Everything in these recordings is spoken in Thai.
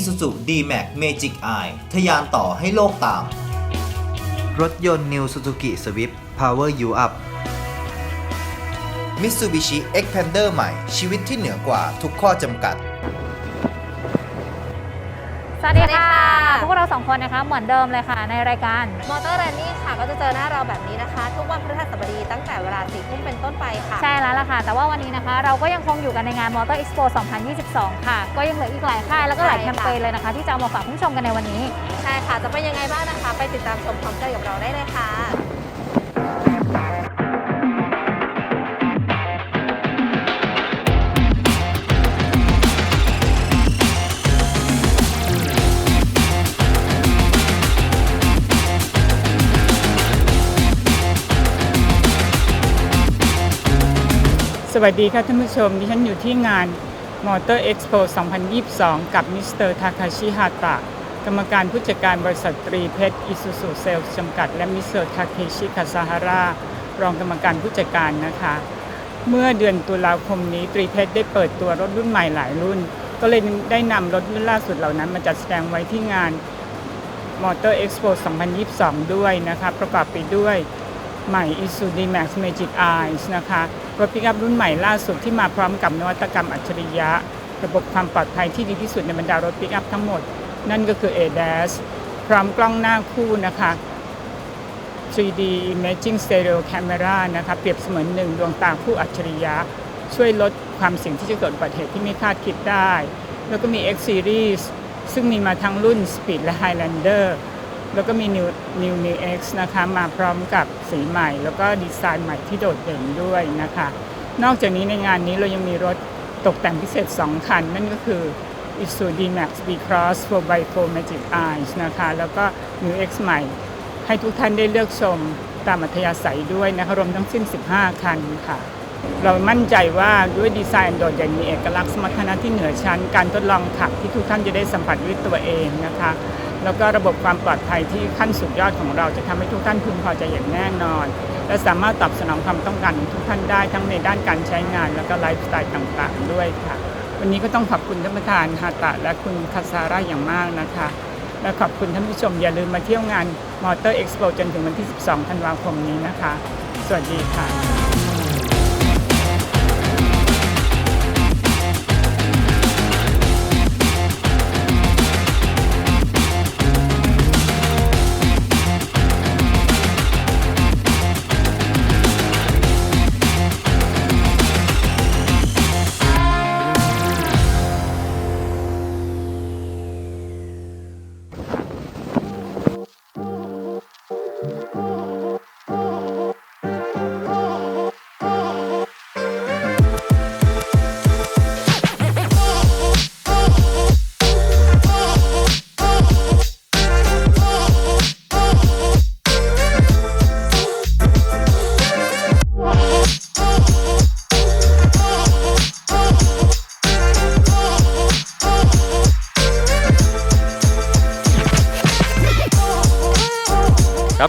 Isuzu D-Max Magic Eye ทะยานต่อให้โลกตาม รถยนต์ New Suzuki Swift Power You Up Mitsubishi Xpander ใหม่ชีวิตที่เหนือกว่าทุกข้อจำกัดส วัสดีค่ะสวัสดีค่ะ พวกเราสองคนนะคะเหมือนเดิมเลยค่ะ ในรายการมอเตอร์แรนนี่ค่ะ ก็จะเจอหน้าเราแบบนี้นะคะ ทุกวันพฤหัสบดีตั้งแต่เวลาสี่ทุ่มเป็นต้นไปค่ะ ใช่แล้วล่ะค่ะ แต่ว่าวันนี้นะคะ เราก็ยังคงอยู่กันในงาน Motor Expo 2022 ค่ะ ก็ยังเหลืออีกหลายค่ายแล้วก็หลายใช่แคค่ะมเปญเลยนะคะ ที่จะเอามาฝากคุณผู้ชมกันในวันนี้ ใช่ค่ะ จะเป็นยังไงบ้างนะคะ ไปติดตามชมพร้อมกันกับเราได้เลยค่ะ วัสดีค่ะท่านผู้ชม ดิฉันอยู่ที่งาน Motor Expo 2022 กับมิสเตอร์ทาคาชิฮาตะ กรรมการผู้จัดการบริษัทตรีเพชรอิซูซูเซลส์จำกัด และมิสเตอร์ทาเคชิคาซาฮารารองกรรมการผู้จัดการนะคะ เมื่อเดือนตุลาคมนี้ตรีเพชรได้เปิดตัวรถรุ่นใหม่หลายรุ่น ก็เลยได้นำรถรุ่นล่าสุดเหล่านั้นมาจัดแสดงไว้ที่งาน Motor Expo 2022 ด้วยนะคะ ประกอบไปด้วย ใหม่ Isuzu D-Max Magic Eyes นะคะ รถปิกอัพรุ่นใหม่ล่าสุดที่มาพร้อมกับนวัตกรรมอัจฉริยะ ระบบความปลอดภัยที่ดีที่สุดในบรรดารถปิกอัพทั้งหมด นั่นก็คือ ADAS พร้อมกล้องหน้าคู่นะคะ 3D Imaging Stereo Camera นะคะเปรียบเสมือนหนึ่งดวงตาคู่อัจฉริยะ ช่วยลดความเสี่ยงที่จะเกิดอุบัติเหตุที่ไม่คาดคิดได้ แล้วก็มี X Series ซึ่งมีมาทั้งรุ่น Speed และ Highlander แล้วก็มี New New New X นะคะมาพร้อมกับสีใหม่ แล้วก็ดีไซน์ใหม่ที่โดดเด่นด้วยนะคะ นอกจากนี้ในงานนี้เรายังมีรถตกแต่งพิเศษ 2 คัน นั่นก็คือ Isuzu D-Max B-Cross 4x4 Magic Eyes นะคะ แล้วก็ New X ใหม่ ให้ทุกท่านได้เลือกชมตามอัธยาศัยด้วยนะคะรวมทั้งสิ้น 15 คันค่ะ เรามั่นใจว่าด้วยดีไซน์โดดเด่นมีเอกลักษณ์สมรรถนะที่เหนือชั้น การทดลองขับที่ทุกท่านจะได้สัมผัสด้วยตัวเองนะคะ แล้วก็ระบบความปลอดภัยที่ขั้นสุดยอดของเราจะทำให้ทุกท่านพึงพอใจอย่างแน่นอน และสามารถตอบสนองความต้องการของทุกท่านได้ทั้งในด้านการใช้งาน แล้วก็ไลฟ์สไตล์ต่างๆด้วยค่ะ วันนี้ก็ต้องขอบคุณท่านประธานฮาตะ และคุณคาซาร่าอย่างมากนะคะ และขอบคุณท่านผู้ชมอย่าลืมมาเที่ยวงาน Motor Expo จนถึงวันที่ 12 ธันวาคมนี้นะคะ สวัสดีค่ะ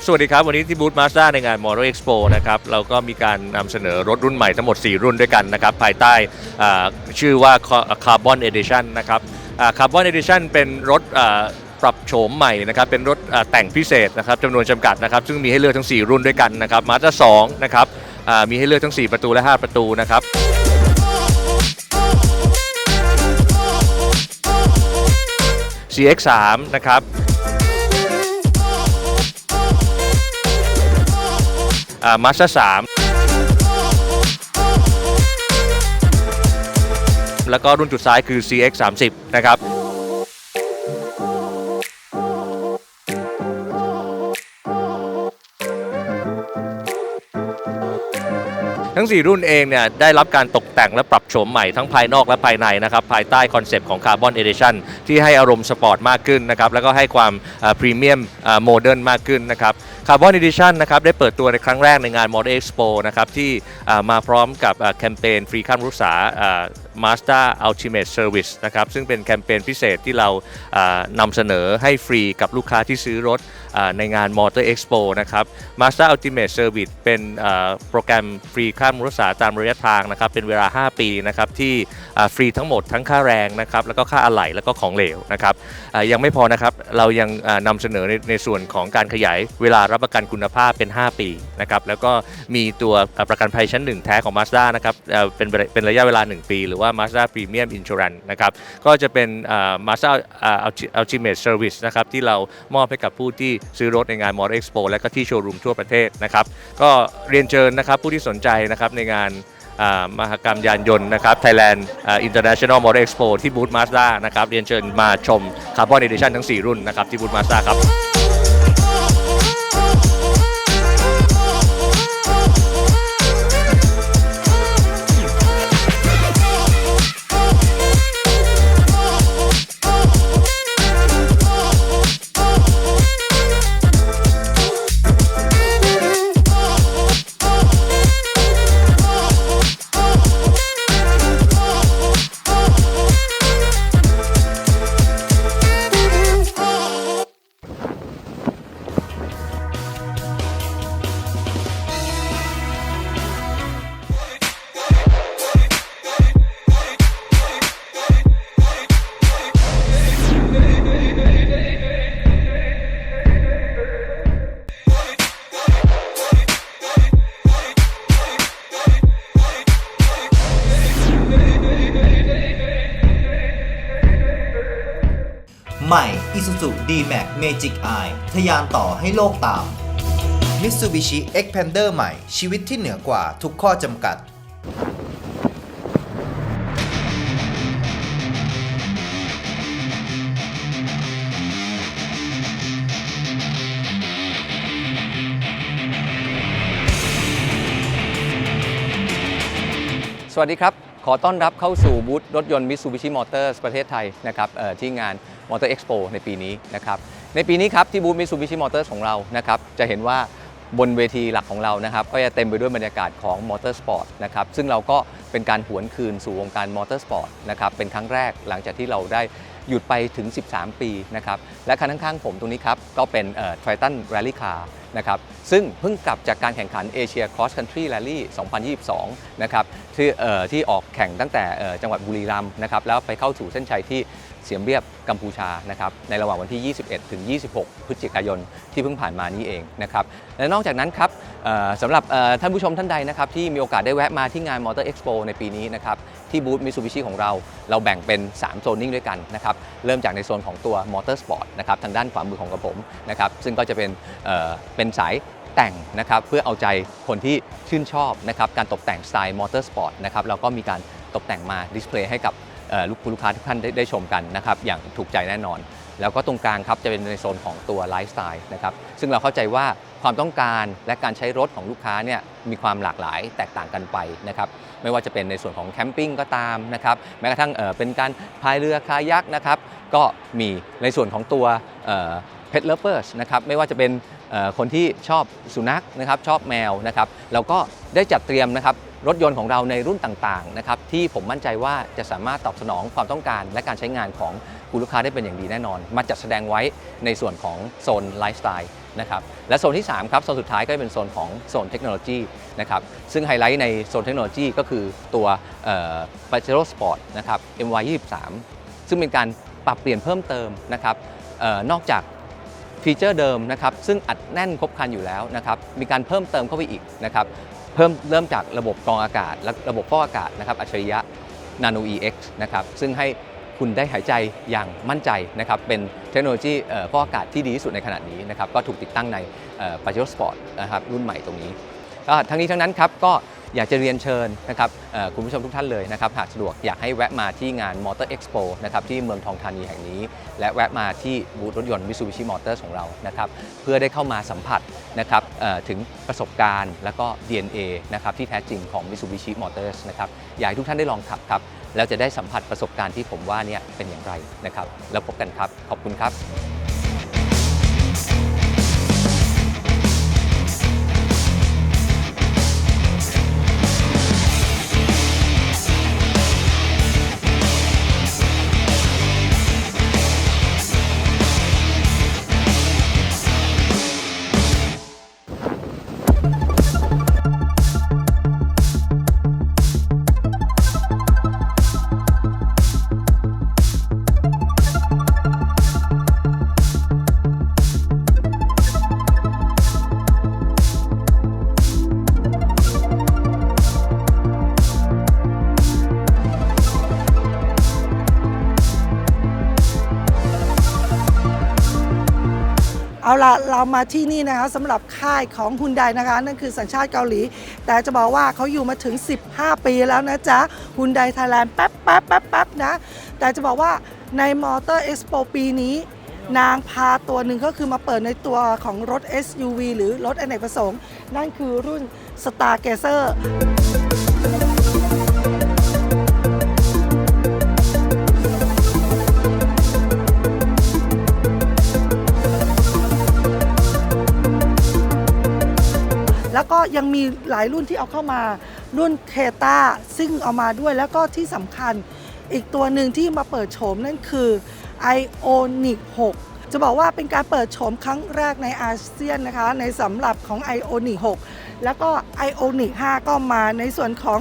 สวัสดีครับ วันนี้ที่บูธมาสด้าในงาน Motor Expo นะครับเราก็มีการนำเสนอรถรุ่นใหม่ทั้งหมด 4 รุ่นด้วยกันนะครับภายใต้อ่าชื่อว่า Carbon Edition นะครับอ่า Carbon Edition เป็นรถอ่าปรับโฉมใหม่นะครับเป็นรถอ่าแต่งพิเศษนะครับจำนวนจำกัดนะครับซึ่งมีให้เลือกทั้ง 4 รุ่นด้วยกันนะครับมาสด้า2นะครับอ่ามีให้เลือกทั้ง 4 ประตูและ 5 ประตูนะครับ CX3 นะครับ มาสเตอร์สามแล้วก็รุ่นจุดซ้ายคือ CX 30นะครับ ทั้ง 4 รุ่นเองเนี่ยได้รับการตกแต่งและปรับโฉมใหม่ทั้งภายนอกและภายในนะครับภายใต้คอนเซปต์ของ Carbon Edition ที่ให้อารมณ์สปอร์ตมากขึ้นนะครับแล้วก็ให้ความพรีเมียมโมเดิร์นมากขึ้นนะครับ Carbon Edition นะครับได้เปิดตัวในครั้งแรกในงาน Model Expo นะครับที่มาพร้อมกับแคมเปญฟรีค่ารักษา Mazda Ultimate Service นะครับซึ่งเป็นแคมเปญพิเศษที่เรานำเสนอให้ฟรีกับลูกค้าที่ซื้อรถ ในงาน Motor Expo นะครับ Mazda Ultimate Service เป็นโปรแกรมฟรีค่ามรักษาตามระยะทางนะครับ เป็นเวลา 5 ปีนะครับที่ฟรีทั้งหมดทั้งค่าแรงนะครับแล้วก็ค่าอะไหล่แล้วก็ของเหลวนะครับยังไม่พอนะครับเรายังอ่านำเสนอในในส่วนของการขยายเวลารับประกันคุณภาพเป็น 5 ปีนะครับแล้วก็มีตัวประกันภัยชั้น 1 แท้ของ Mazda นะครับเป็นเป็นระยะเวลา 1 ปี หรือว่า Mazda Premium Insurance นะครับก็จะเป็นอ่า Mazda อ่า Ulti- Ultimate Service นะครับที่เรามอบให้กับผู้ที่ซื้อรถในงานมอเตอร์เอ็กซ์โปและก็ที่โชว์รูมทั่วประเทศนะครับก็เรียนเชิญนะครับผู้ที่สนใจนะครับในงานอ่ามหกรรมยานยนต์นะครับ Thailand อ่า International Motor Expo ที่บูธมาสด้านะครับเรียนเชิญมาชม Carbon Edition ทั้ง 4 รุ่นนะครับที่บูธมาสด้าครับ ใหม่ Isuzu D-Max Magic Eye ทะยานต่อให้โลกตาม Mitsubishi Xpander ใหม่ ชีวิตที่เหนือกว่าทุกข้อจำกัด สวัสดีครับ ขอต้อนรับเข้าสู่บูธรถยนต์ Mitsubishi Motors ประเทศไทยนะครับที่งาน Motor Expo ในปีนี้นะครับในปีนี้ครับที่บูธ Mitsubishi Motors ของเรานะครับจะเห็นว่า บนเวทีหลักของเรานะครับ ก็จะเต็มไปด้วยบรรยากาศของ Motor Sport นะครับซึ่งเราก็เป็นการหวนคืนสู่วงการ Motor Sport นะครับเป็นครั้งแรกหลังจากที่เราได้หยุดไปถึง 13 ปีนะครับและคันข้างๆผมตรงนี้ครับ ก็เป็นเอ่อ Triton Rally Car นะครับซึ่งเพิ่งกลับจากการแข่งขันเอเชีย Cross Country Rally 2022 นะครับที่เอ่อที่ออกแข่งตั้งแต่จังหวัดบุรีรัมย์นะครับแล้วไปเข้าสู่เส้นชัยที่ เสียมเรียบกัมพูชานะครับในระหว่างวันที่ 21 ถึง 26 พฤศจิกายนที่เพิ่งผ่านมานี้เองนะครับและนอกจากนั้นครับสำหรับท่านผู้ชมท่านใดนะครับที่มีโอกาสได้แวะมาที่งาน Motor Expo ในปีนี้นะครับที่บูธ Mitsubishi ของเรา เราแบ่งเป็น 3 โซนนิ่งด้วยกันนะครับเริ่มจากในโซนของตัว Motor Sport นะครับทางด้านขวามือของกระผมนะครับซึ่งก็จะเป็นเเป็นสายแต่งนะครับเพื่อเอาใจคนที่ชื่นชอบนะครับการตกแต่งสไตล์มอเตอร์สปอร์ตนะครับเราก็มีการตกแต่งมาดิสเพลย์ให้กับ เอ่อลูกลูกค้าทุกท่านได้ได้ชมกันนะครับอย่างถูกใจแน่นอน แล้วก็ตรงกลางครับจะเป็นในโซนของตัวไลฟ์สไตล์นะครับซึ่งเราเข้าใจว่าความต้องการและการใช้รถของลูกค้าเนี่ยมีความหลากหลายแตกต่างกันไปนะครับไม่ว่าจะเป็นในส่วนของแคมปิ้งก็ตามนะครับแม้กระทั่งเเป็นการพายเรือคายักนะครับก็มีในส่วนของตัวเพ t เลเ v อร์สนะครับไม่ว่าจะเป็นคนที่ชอบสุนัขนะครับชอบแมวนะครับเราก็ได้จัดเตรียมนะครับ รถยนต์ของเราในรุ่นต่างๆนะครับที่ผมมั่นใจว่าจะสามารถตอบสนองความต้องการ และการใช้งานของคุณลูกค้าได้เป็นอย่างดีแน่นอน มาจัดแสดงไว้ในส่วนของโซนไลฟ์สไตล์นะครับและโซนที่ 3 ครับโซนสุดท้ายก็เป็นโซนของโซนเทคโนโลยีนะครับซึ่งไฮไลท์ในโซนเทคโนโลยีก็คือตัวเอ่อ Pajero Sport นะครับ MY 23 ซึ่งเป็นการปรับเปลี่ยนเพิ่มเติมนะครับออนอกจากฟีเจอร์เดิมนะครับซึ่งอัดแน่นครบครันอยู่แล้วนะครับมีการเพิ่มเติมเข้าไปอีกนะครับ เพิ่มเริ่มจากระบบกรองอากาศ และระบบฟอกอากาศนะครับอัจฉริยะ Nano EX นะครับซึ่งให้คุณได้หายใจอย่างมั่นใจนะครับเป็นเทคโนโลยีพ่อฟอกอากาศที่ดีที่สุดในขณะนี้นะครับก็ถูกติดตั้งในปาเจโร่สปอร์ตนะครับรุ่นใหม่ตรงนี้ก็ทั้งนี้ทั้งนั้นครับก็ อยากจะเรียนเชิญนะครับคุณผู้ชมทุกท่านเลยนะครับหากสะดวกอยากให้แวะมาที่งาน Motor Expo นะครับที่เมืองทองธานีแห่งนี้ และแวะมาที่บูธรถยนต์ Mitsubishi Motors ของเรานะครับเพื่อได้เข้ามาสัมผัสนะครับถึงประสบการณ์ และก็ DNA นะครับที่แท้จริงของ Mitsubishi Motors นะครับอยากให้ทุกท่านได้ลองขับครับแล้วจะได้สัมผัสประสบการณ์ที่ผมว่าเนี่ยเป็นอย่างไรนะครับแล้วพบกันครับ ขอบคุณครับ เอาละเรามาที่นี่นะคะสำหรับค่ายของฮุนไดนะคะ นั่นคือสัญชาติเกาหลี แต่จะบอกว่าเขาอยู่มาถึง 15 ปีแล้วนะจ๊ะฮุนไดไทยแลนด์แป๊บแป๊บแป๊บแป๊บนะ แต่จะบอกว่าในมอเตอร์เอ็กซ์โปปีนี้นางพาตัวหนึ่งก็คือมาเปิดในตัวของรถ SUV หรือรถอเนกประสงค์ นั่นคือรุ่น Star g a z e r แล้วก็ยังมีหลายรุ่นที่เอาเข้ามา รุ่นเคตาซึ่งเอามาด้วยแล้วก็ที่สำคัญอีกตัวหนึ่งที่มาเปิดโฉมนั่นคือ Ioniq 6จะบอกว่าเป็นการเปิดโฉมครั้งแรกในอาเซียนนะคะ ในสำหรับของ Ioniq 6 แล้วก็ Ioniq 5 ก็มาในส่วนของ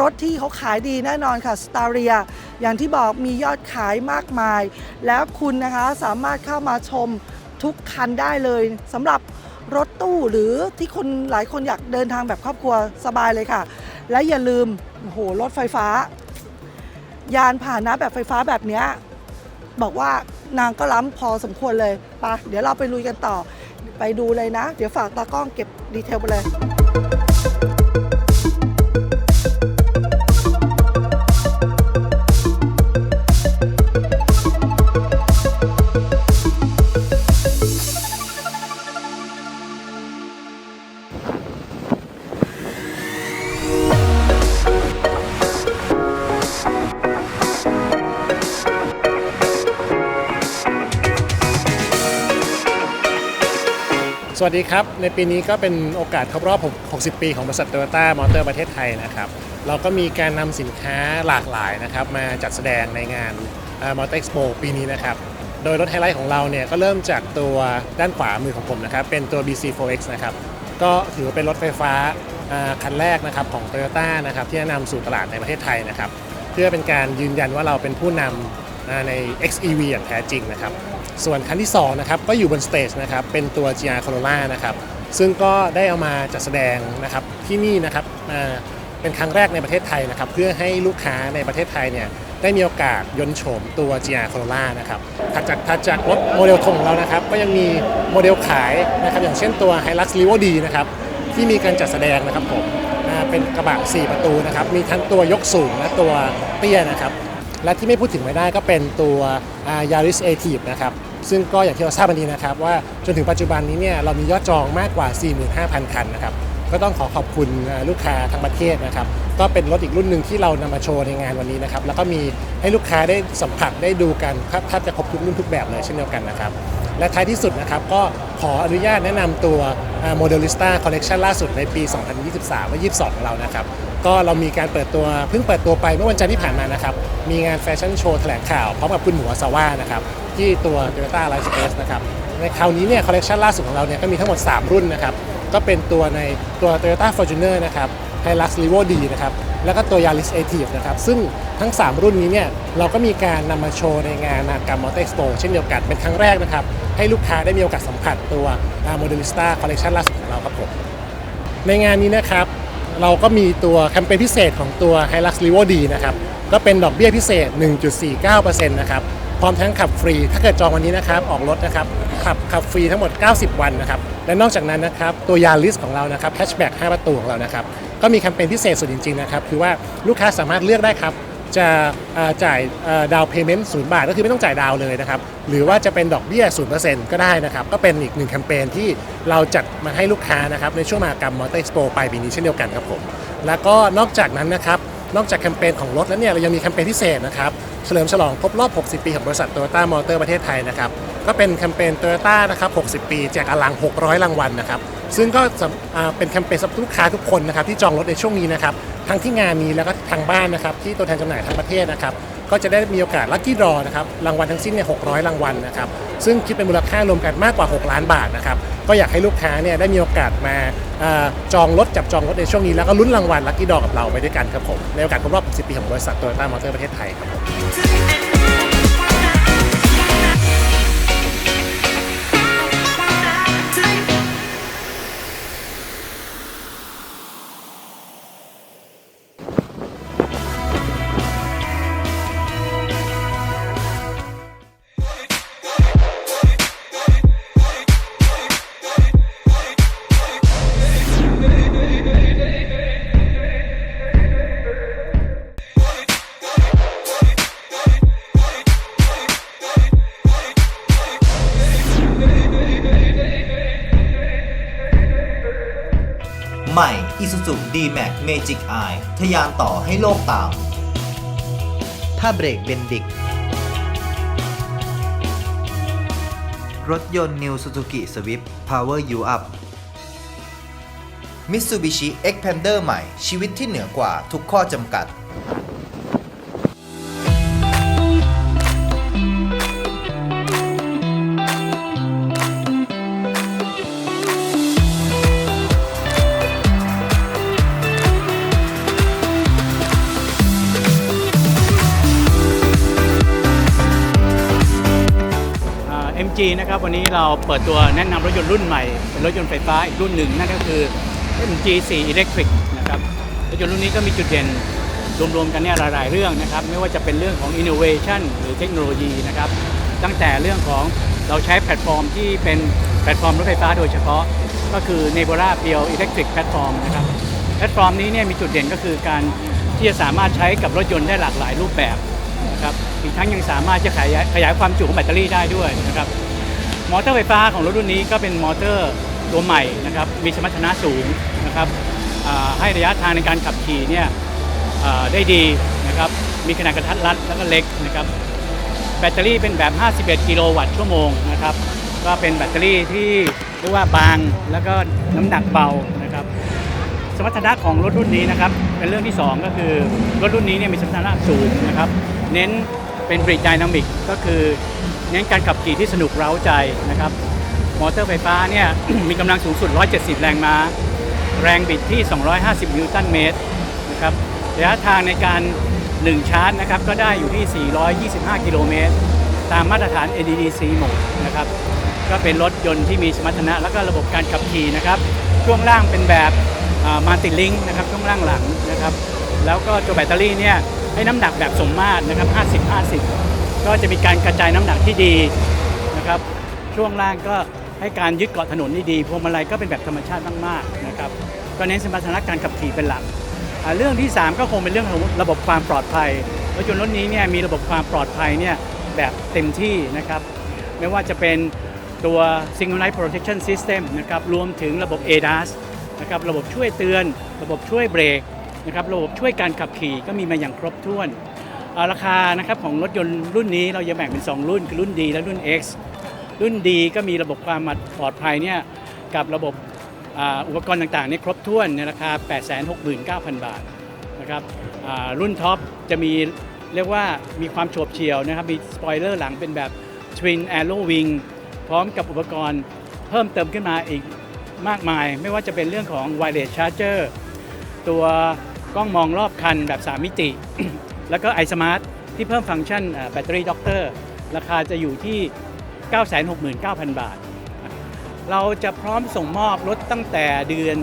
รถที่เขาขายดีแน่นอนค่ะ s t a r i a อย่างที่บอกมียอดขายมากมาย แล้วคุณนะคะสามารถเข้ามาชมทุกคันได้เลยสำหรับ รถตู้หรือที่คนหลายคนอยากเดินทางแบบครอบครัวสบายเลยค่ะ และอย่าลืมโอ้โหรถไฟฟ้า ยานพาหนะแบบไฟฟ้าแบบเนี้ยบอกว่านางก็ล้ำพอสมควรเลยไปะเดี๋ยวเราไปลุยกันต่อ ไปดูเลยนะ เดี๋ยวฝากตากล้องเก็บดีเทลไปเลย วัสดีครับ ในปีนี้ก็เป็นโอกาสครบรอบ 60 ปีของบริษัทโตโยต้ามอเตอร์ประเทศไทยนะครับ เราก็มีการนำสินค้าหลากหลายนะครับมาจัดแสดงในงานมอเตอร์เอ็กซ์โปปีนี้นะครับ โดยรถไฮไลท์ของเราเนี่ยก็เริ่มจากตัวด้านขวามือของผมนะครับ เป็นตัว BC4X นะครับ ก็ถือว่าเป็นรถไฟฟ้าคันแรกนะครับของ Toyota นะครับที่นำสู่ตลาดในประเทศไทยนะครับ เพื่อเป็นการยืนยันว่าเราเป็นผู้นำอ่า ใน XEV อย่างแท้จริงนะครับ ส่วนคันที่2นะครับก็อยู่บนสเตจนะครับเป็นตัว GR Corolla นะครับซึ่งก็ได้เอามาจัดแสดงนะครับที่นี่นะครับอ่าเป็นครั้งแรกในประเทศไทยนะครับเพื่อให้ลูกค้าในประเทศไทยเนี่ยได้มีโอกาสยนต์โฉมตัว GR Corolla นะครับถัดจากถัดจากรถโมเดลทงเรานะครับ ก็ยังมีโมเดลขายนะครับอย่างเช่นตัว Hilux Levo D นะครับที่มีการจัดแสดงนะครับผมเป็นกระบะ 4 ประตูนะครับมีทั้งตัวยกสูงและตัวเตี้ยนะครับ และที่ไม่พูดถึงไม่ได้ก็เป็นตัวยาริสเอทีฟนะครับซึ่งก็อย่างที่เราทราบกันดีนะครับ ว่าจนถึงปัจจุบันนี้เนี่ยเรามียอดจองมากกว่า 45,000 คันนะครับก็ต้องขอขอบคุณลูกค้าทั้งประเทศนะครับก็เป็นรถอีกรุ่นหนึ่งที่เรานำมาโชว์ในงานวันนี้นะครับแล้วก็มีให้ลูกค้าได้สัมผัสได้ดูกันครับแทบจะครบทุกรุ่นทุกแบบเลยเช่นเดียวกันนะครับ และท้ายที่สุดนะครับก็ขออนุญาตแนะนำตัวโมเดลิสต้าคอลเล t ชันล่าสุดในปี 2023 และ 22 ของเรานะครับ ก็เรามีการเปิดตัวเพิ่งเปิดตัวไปเมื่อวันจันทร์ที่ผ่านมานะครับ มีงานแฟชั่นโชว์แถลงข่าวพร้อมกับคุณหมูอาซาว่านะครับ ที่ตัว Toyota Life Space นะครับ ในคราวนี้เนี่ยคอลเล t ชันล่าสุดของเราเนี่ยก็มีทั้งหมด 3 รุ่นนะครับ ก็เป็นตัวในตัว Toyota Fortuner นะครับ Hilux Levo D นะครับ แล้วก็ตัว Yaris a t i v นะครับ ซึ่งทั้ง 3 รุ่นนี้เนี่ยเราก็มีการนำมาโชว์ในงานมหากรรมมอเตอร์เอ็กซ์โปเช่นเดียวกันเป็นครั้งแรกนะครับ ให้ลูกค้าได้มีโอกาสสัมผัสตัวโมเดลิสต้าคอลเล t ชันล่าสุดของเราครับผมในงานนี้นะครับเราก็มีตัวแคมเปญพิเศษของตัว Hilux Levo D นะครับ ก็เป็นดอกเบี้ยพิเศษ 1.49%นะครับ พร้อมทั้งขับฟรี ถ้าเกิดจองวันนี้นะครับ ออกรถนะครับ ขับขับฟรีทั้งหมด 90 วันนะครับ และนอกจากนั้นนะครับ ตัวยาริสของเรานะครับแฮชแบ็ก5ประตูของเรานะครับ ก็มีแคมเปญพิเศษสุดจริงๆนะครับคือว่าลูกค้าสามารถเลือกได้ครับจะจ่ายดาวเพย์เมนต์ศูนย์บาทก็คือไม่ต้องจ่ายดาวเลยนะครับ หรือว่าจะเป็นดอกเบี้ย0%ก็ได้นะครับ ก็เป็นอีกหนึ่งแคมเปญที่เราจัดมาให้ลูกค้านะครับ ในช่วงมากรรมมอเตอร์เอ็กซ์โปปลายปีนี้เช่นเดียวกันครับผม แล้วก็นอกจากนั้นนะครับ นอกจากแคมเปญของรถแล้วเนี่ย เรายังมีแคมเปญพิเศษนะครับ เฉลิมฉลองครบรอบ 60 ปีของบริษัทโตโยต้ามอเตอร์ประเทศไทยนะครับก็เป็นแคมเปญโตโยต้านะครับ60 ปีแจกอลัง 600 รางวัลนะครับ ซึ่งก็เป็นแคมเปญสำหรับลูกค้าทุกคนนะครับที่จองรถในช่วงนี้นะครับทั้งที่งานนี้แล้วก็ทางบ้านนะครับที่ตัวแทนจำหน่ายทั้งประเทศนะครับก็จะได้มีโอกาสลัคกี้ดรอนะครับรางวัลทั้งสิ้นเนี่ย600รางวัลนะครับซึ่งคิดเป็นมูลค่ารวมกันมากกว่า 6 ล้านบาทนะครับก็อยากให้ลูกค้าเนี่ยได้มีโอกาสมาอาจองรถจับจองรถในช่วงนี้แล้วก็ลุ้นรางวัลลัคกี้ดรอกับเราไปด้วยกันครับผมในโอกาสครบรอบ 10 ปีของบริษัทโตโยต้ามอเตอร์ประเทศไทยครับผม D-Max Magic Eye ทยานต่อให้โลกตาม ถ้าเบรกเบนดิก รถยนต์ New Suzuki Swift Power You Up Mitsubishi Xpander ใหม่ชีวิตที่เหนือกว่าทุกข้อจำกัด วันนี้เราเปิดตัวแนะนำรถยนต์รุ่นใหม่ เป็นรถยนต์ไฟฟ้าอีกรุ่นหนึ่งนั่นก็คือ MG 4 Electric นะครับรถยนต์รุ่นนี้ก็มีจุดเด่นรวมๆกันเนี่ยหลายๆเรื่องนะครับ ไม่ว่าจะเป็นเรื่องของ innovation หรือเทคโนโลยีนะครับ ตั้งแต่เรื่องของเราใช้แพลตฟอร์มที่เป็นแพลตฟอร์มรถไฟฟ้าโดยเฉพาะ ก็คือ Nebula Pure Electric Platform นะครับแพลตฟอร์มนี้เนี่ยมีจุดเด่นก็คือการที่จะสามารถใช้กับรถยนต์ได้หลากหลายรูปแบบนะครับอีกทั้งยังสามารถจะขยายขยายความจุของแบตเตอรี่ได้ด้วยนะครับ มอเตอร์ไฟฟ้าของรถรุ่นนี้ก็เป็นมอเตอร์ตัวใหม่นะครับมีสมรรถนะสูงนะครับให้ระยะทางในการขับขี่เนี่ยได้ดีนะครับมีขนาดกระทัดรัดแล้วก็เล็กนะครับแบตเตอรี่เป็นแบบ 51 กิโลวัตต์ชั่วโมงนะครับก็เป็นแบตเตอรี่ที่เรียกว่าบางแล้วก็น้ำหนักเบานะครับสมรรถนะของรถรุ่นนี้นะครับเป็นเรื่องที่ 2 ก็คือรถรุ่นนี้เนี่ยมีสมรรถนะสูงนะครับเน้นเป็นบริดไดนามิกก็คือ เน้นการขับขี่ที่สนุกเร้าใจนะครับ มอเตอร์ไฟฟ้าเนี่ยมีกำลังสูงสุด 170 แรงม้า แรงบิดที่ 250 นิวตันเมตรนะครับระยะทางในการ 1 ชาร์จนะครับก็ได้อยู่ที่ 425 กิโลเมตร ตามมาตรฐาน NEDC หมดนะครับก็เป็นรถยนต์ที่มีสมรรถนะ แล้วก็ระบบการขับขี่นะครับช่วงล่างเป็นแบบมัลติลิงนะครับช่วงล่างหลังนะครับแล้วก็ตัวแบตเตอรี่เนี่ยให้น้ำหนักแบบสมมาตรนะครับ 50 50 ก็จะมีการกระจายน้ำหนักที่ดีนะครับ ช่วงล่างก็ให้การยึดเกาะถนนได้ดีพวงมาลัยก็เป็นแบบธรรมชาติมากๆนะครับก็เน้นสมรรถนะการขับขี่เป็นหลักเรื่องที่ 3 ก็คงเป็นเรื่องของระบบความปลอดภัยรถยนต์รถนี้เนี่ยมีระบบความปลอดภัยเนี่ยแบบเต็มที่นะครับ ไม่ว่าจะเป็นตัว Single Light Protection System นะครับรวมถึงระบบ ADAS นะครับระบบช่วยเตือน ระบบช่วยเบรกนะครับระบบช่วยการขับขี่ก็มีมาอย่างครบถ้วน ราคานะครับของรถยนต์รุ่นนี้เราจะแบ่งเป็น 2 รุ่นคือรุ่น D และรุ่น X รุ่น D ก็มีระบบความปลอดภัยเนี่ยกับระบบอ,อุปกรณ์ต่างๆเนี่ยครบถ้วนในราคา 869,000 บาทนะครับรุ่นท็อปจะมีเรียกว่ามีความโฉบเฉี่ยวนะครับ มีสปอยเลอร์หลังเป็นแบบ Twin Arrow Wing พร้อมกับอุปกรณ์เพิ่มเติมขึ้นมาอีกมากมาย ไม่ว่าจะเป็นเรื่องของ Wireless Charger ตัวกล้องมองรอบคันแบบ 3 มิติ แล้วก็ iSmart ที่เพิ่มฟังก์ชันแบตเตอรี่ด็อกเตอร์ราคาจะอยู่ที่ 969,000 บาท เราจะพร้อมส่งมอบรถตั้งแต่เดือน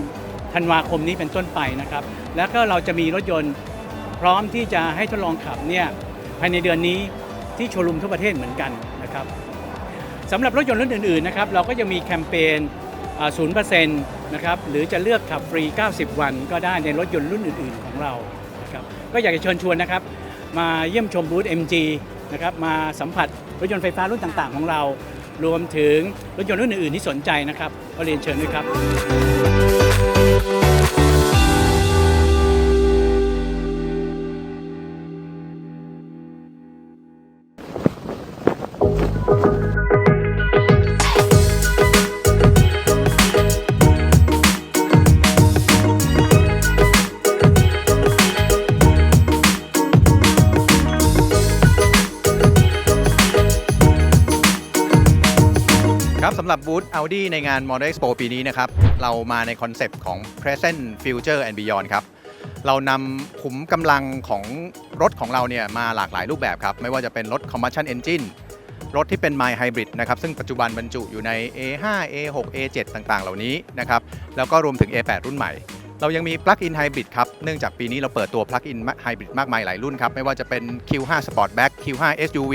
ธันวาคมนี้เป็นต้นไปนะครับ แล้วก็เราจะมีรถยนต์พร้อมที่จะให้ทดลองขับเนี่ยภายในเดือนนี้ที่โชว์รูมทั่วประเทศเหมือนกันนะครับสำหรับรถยนต์รุ่นอื่นๆนะครับเราก็ยังมีแคมเปญอ่า0%นนะครับหรือจะเลือกขับฟรี 90 วันก็ได้ในรถยนต์รุ่นอื่นๆของเรา ก็อยากจะเชิญชวนนะครับ มาเยี่ยมชมบูธ MG นะครับมาสัมผัสรถยนต์ไฟฟ้ารุ่นต่างๆ ของเรา รวมถึงรถยนต์รุ่นอื่นๆที่สนใจนะครับก็เรียนเชิญด้วยครับำหรับบูธ Audi ในงาน Model Expo ปีนี้นะครับ เรามาในคอนเซปต์ของ Present Future and Beyond ครับ เรานำขุมกำลังของรถของเราเนี่ยมาหลากหลายรูปแบบครับ ไม่ว่าจะเป็นรถ Combustion Engine รถที่เป็น My Hybrid นะครับ ซึ่งปัจจุบันบรรจุอยู่ใน A5 A6 A7 ต่างๆ เหล่านี้นะครับ แล้วก็รวมถึง A8 รุ่นใหม่ เรายังมี Plug-in Hybrid ครับ เนื่องจากปีนี้เราเปิดตัว Plug-in Hybrid มากมายหลายรุ่นครับ ไม่ว่าจะเป็น Q5 Sportback Q5 SUV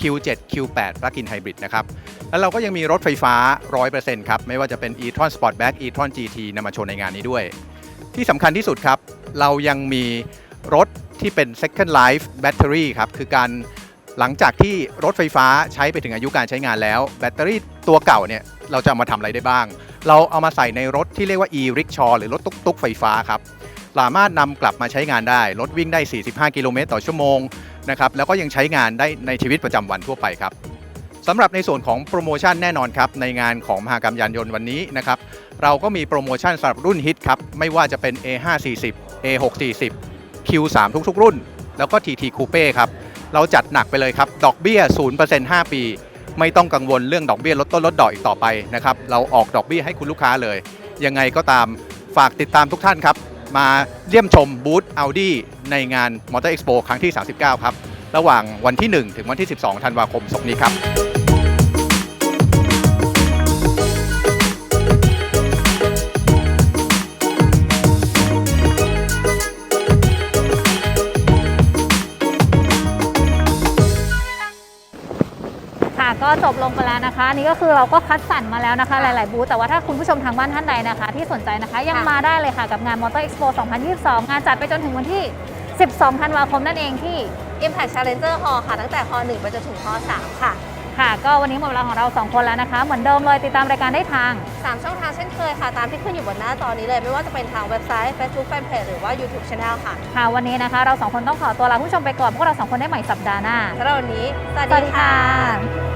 Q7 Q8 Plug-in Hybrid นะครับ แล้วเราก็ยังมีรถไฟฟ้า 100%ครับ ไม่ว่าจะเป็น e-tron Sportback e-tron GT นำมาโชว์ในงานนี้ด้วย ที่สำคัญที่สุดครับ เรายังมีรถที่เป็น second life battery ครับ คือการหลังจากที่รถไฟฟ้าใช้ไปถึงอายุการใช้งานแล้ว แบตเตอรี่ตัวเก่าเนี่ยเราจะเอามาทำอะไรได้บ้าง เราเอามาใส่ในรถที่เรียกว่า e-rickshaw หรือรถตุ๊กๆไฟฟ้าครับสามารถนำกลับมาใช้งานได้ รถวิ่งได้ 45 กิโลเมตรต่อชั่วโมง นะครับแล้วก็ยังใช้งานได้ในชีวิตประจำวันทั่วไปครับสำหรับในส่วนของโปรโมชั่นแน่นอนครับในงานของมหากรรมยานยนต์วันนี้นะครับเราก็มีโปรโมชั่นสำหรับรุ่นฮิตครับไม่ว่าจะเป็น A540 A640 Q3 ทุกๆ รุ่น แล้วก็ TT Coupe ครับเราจัดหนักไปเลยครับดอกเบี้ย 0% 5 ปี ไม่ต้องกังวลเรื่องดอกเบี้ยลดต้นลดดอกอีกต่อไปนะครับเราออกดอกเบี้ยให้คุณลูกค้าเลย ยังไงก็ตามฝากติดตามทุกท่านครับ มาเยี่ยมชมบูธ Audi ในงาน Motor Expo ครั้งที่ 39 ครับ ระหว่างวันที่ 1 ถึงวันที่ 12 ธันวาคมศกนี้ครับ ก็จบลงไปแล้วนะคะอันนี่ก็คือเราก็คัดสรรมาแล้วนะคะ หลาย ๆ บูธแต่ว่าถ้าคุณผู้ชมทางบ้านท่านใดนะคะ ที่สนใจนะคะยังค่ะมาได้เลยค่ะกับงาน Motor Expo 2022 งานจัดไปจนถึงวันที่ 12 ธันวาคมนั่นเองที่ Impact Challenger Hall ค่ะ ตั้งแต่ฮ1ไปจนถึงฮ3ค่ะ ค่ะ ก็วันนี้หมดเวลาของเรา 2 คนแล้วนะคะ เหมือนเดิมเลยติดตามรายการได้ทาง 3 ช่องทางเช่นเคยค่ะ ตามที่ขึ้นอยู่บนหน้าจอนี้เลย ไม่ว่าจะเป็นทางเว็บไซต์ Facebook Fanpage หรือว่า YouTube Channel ค่ะ ค่ะ วันนี้นะคะ เราสองคนต้องขอตัวลาคุณผู้ชมไปก่อนพวกเราสองคนได้ใหม่สัปดาห์หน้าสำหรับวันนี้ สวัสสวัสดีดีค่ะค่ะ